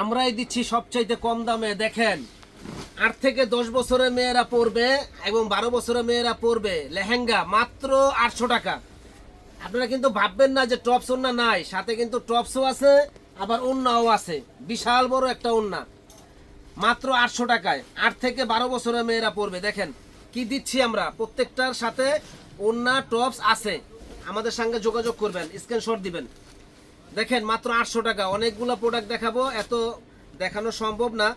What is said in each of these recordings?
আমরাই দিচ্ছি সবচাইতে কম দামে, দেখেন। আট থেকে দশ বছরের মেয়েরা পরবে এবং বারো বছরের মেয়েরা পরবে লেহেঙ্গা মাত্র আটশো টাকা। আপনারা কিন্তু ভাববেন না যে টপস ওন্না নাই, সাথে কিন্তু টপসও আছে, আবার ওন্নাও আছে। বিশাল বড় একটা ওন্না মাত্র আটশো টাকায়। আট থেকে বারো বছরের মেয়েরা পড়বে, দেখেন। কি দিচ্ছি আমরা? প্রত্যেকটার সাথে ওন্না টপস আছে। আমাদের সঙ্গে যোগাযোগ করবেন, স্ক্রিনশট দিবেন। দেখেন, মাত্র আটশো টাকা। অনেকগুলো প্রোডাক্ট দেখাবো, এত দেখানো সম্ভব না।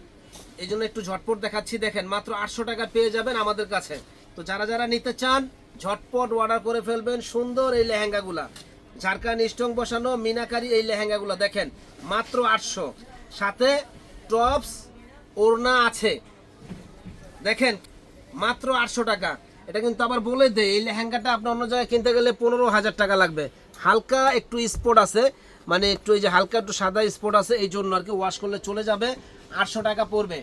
এই জন্য একটু ঝটপট দেখাচ্ছি। দেখেন, মাত্র আটশো টাকা পেয়ে যাবেন আমাদের কাছে। তো যারা যারা নিতে চান, ঝটপট অর্ডার করে ফেলবেন সুন্দর এই লেহেঙ্গাগুলা। ঝাড়খান স্টং বসানো, মিনাকারি এই লেহেঙ্গাগুলো। দেখেন, মাত্র আটশো। সাথে টপস, ওড়না আছে। দেখেন, মাত্র আটশো টাকা। এটা কিন্তু আবার বলে দেয় এই লেহেঙ্গাটা আপনি অন্য জায়গায় কিনতে গেলে পনেরো হাজার টাকা লাগবে। হালকা একটু স্পট আছে। মানে একটু এই যে হালকা একটু সাদা স্পট আছে, এই জন্য আর কি ওয়াশ করলে চলে যাবে। আটশো টাকা পড়বে।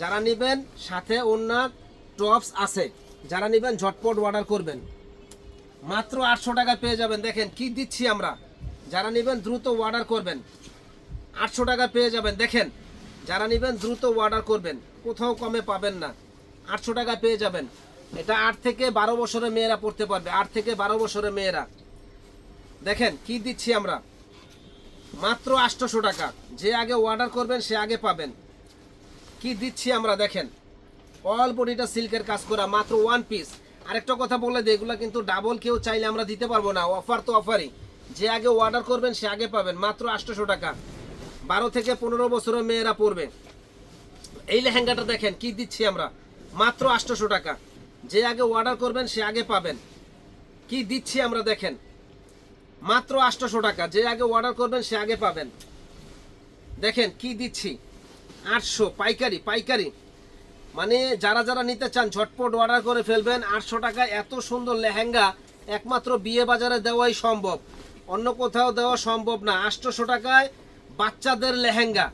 যারা নেবেন, সাথে ওনার টপস আছে। যারা নেবেন, ঝটপট অর্ডার করবেন। মাত্র আটশো টাকা পেয়ে যাবেন। দেখেন কি দিচ্ছি আমরা। যারা নেবেন, দ্রুত অর্ডার করবেন। আটশো টাকা পেয়ে যাবেন। দেখেন, যারা নেবেন, দ্রুত অর্ডার করবেন। কোথাও কমে পাবেন না। আটশো টাকা পেয়ে যাবেন। এটা আট থেকে বারো বছরের মেয়েরা পড়তে পারবে। আট থেকে বারো বছরের মেয়েরা। দেখেন, কি দিচ্ছি আমরা? মাত্র আটশোশো টাকা। যে আগে অর্ডার করবেন, সে আগে পাবেন। কি দিচ্ছি আমরা দেখেন। অল বডিটা সিল্কের কাজ করা, মাত্র ওয়ান পিস আরেকটা কথা বলে দিই এগুলো কিন্তু ডাবল কেউ চাইলে আমরা দিতে পারব না। অফার তো অফারই যে আগে অর্ডার করবেন, সে আগে পাবেন, মাত্র আটশোশো টাকা। বারো থেকে পনেরো বছরের মেয়েরা পড়বে। এই লেহেঙ্গাটা দেখেন, কি দিচ্ছি আমরা? মাত্র আটশোশো টাকা। যে আগে অর্ডার করবেন, সে আগে পাবেন। কি দিচ্ছি আমরা দেখেন। মাত্র আটশোশো টাকা। যে আগে অর্ডার করবেন, সে আগে পাবেন। দেখেন কি দিচ্ছি। আটশো, পাইকারি পাইকারি। মানে যারা যারা নিতে চান, ঝটপট অর্ডার করে ফেলবেন। আটশো টাকা, এত সুন্দর লেহেঙ্গা। একমাত্র বিয়ে বাজারে দেওয়াই সম্ভব। অন্য কোথাও দেওয়া সম্ভব না। আটশোশো টাকায় বাচ্চাদের লেহেঙ্গা।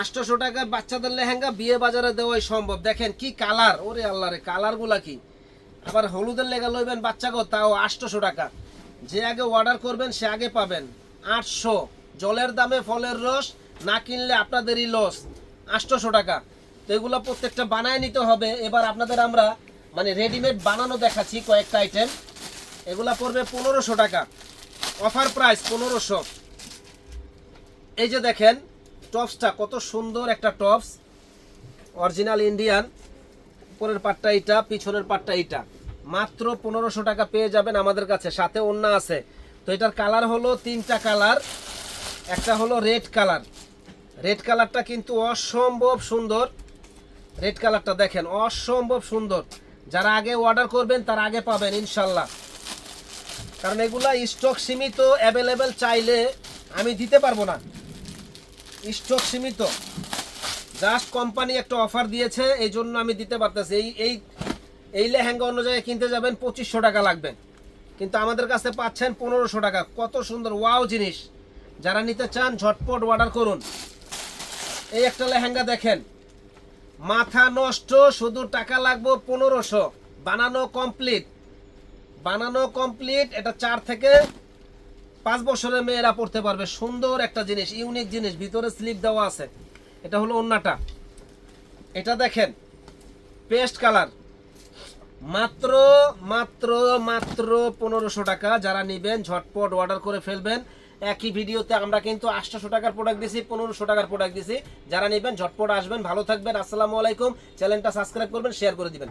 আটশোশো টাকায় বাচ্চাদের লেহেঙ্গা বিয়ে বাজারে দেওয়াই সম্ভব। দেখেন কি কালার। ওরে আল্লাহ রে, কালারগুলা কি? আবার হলুদের লেগা লইবেন বাচ্চাকে তাও আটশোশো টাকা। যে আগে অর্ডার করবেন, সে আগে পাবেন। আটশো। জলের দামে ফলের রস না কিনলে আপনাদেরই লস আটশোশো টাকা। তো এগুলো প্রত্যেকটা বানায় নিতে হবে। এবার আপনাদের আমরা মানে রেডিমেড বানানো দেখাচ্ছি কয়েকটা আইটেম এগুলা পড়বে পনেরোশো টাকা। অফার প্রাইস পনেরোশো। এই যে দেখেন টপসটা কত সুন্দর একটা টপস অরিজিনাল ইন্ডিয়ান উপরের পাটটা এটা পিছনের পাটটা এইটা। মাত্র পনেরোশো টাকা পেয়ে যাবেন আমাদের কাছে। সাথে অন্য আছে। তো এটার কালার হলো তিনটা কালার। একটা হলো রেড কালার। রেড কালারটা কিন্তু অসম্ভব সুন্দর। রেড কালারটা দেখেন, অসম্ভব সুন্দর। যারা আগে অর্ডার করবেন, তার আগে পাবেন, ইনশাল্লাহ। কারণ এগুলা স্টক সীমিত, অ্যাভেলেবেল চাইলে আমি দিতে পারব না। স্টক সীমিত। জাস্ট কোম্পানি একটা অফার দিয়েছে, এই জন্য আমি দিতে পারতেছি। এই এই এই লেহেঙ্গা অন্য জায়গায় কিনতে যাবেন পঁচিশশো টাকা লাগবে। কিন্তু আমাদের কাছে পাচ্ছেন পনেরোশো টাকা। কত সুন্দর, ওয়াও জিনিস। যারা নিতে চান, ঝটপট অর্ডার করুন। এই একটা লেহেঙ্গা দেখেন। মাথা নষ্ট, শুধু টাকা লাগবে পনেরোশো। বানানো কমপ্লিট বানানো কমপ্লিট এটা চার থেকে পাঁচ বছরের মেয়েরা পড়তে পারবে। সুন্দর একটা জিনিস ইউনিক জিনিস। ভিতরে স্লিপ দেওয়া আছে। এটা হলো অন্যটা এটা দেখেন পেস্ট কালার মাত্র মাত্র মাত্র পনেরোশো টাকা। যারা নেবেন, ঝটপট অর্ডার করে ফেলবেন। একই ভিডিওতে আমরা কিন্তু আটশোশো টাকার প্রোডাক্ট দিছি, পনেরোশো টাকার প্রোডাক্ট দিছি। যারা নেবেন, ঝটপট আসবেন। ভালো থাকবেন। আসসালামু আলাইকুম। চ্যানেলটা সাবস্ক্রাইব করবেন শেয়ার করে দিবেন।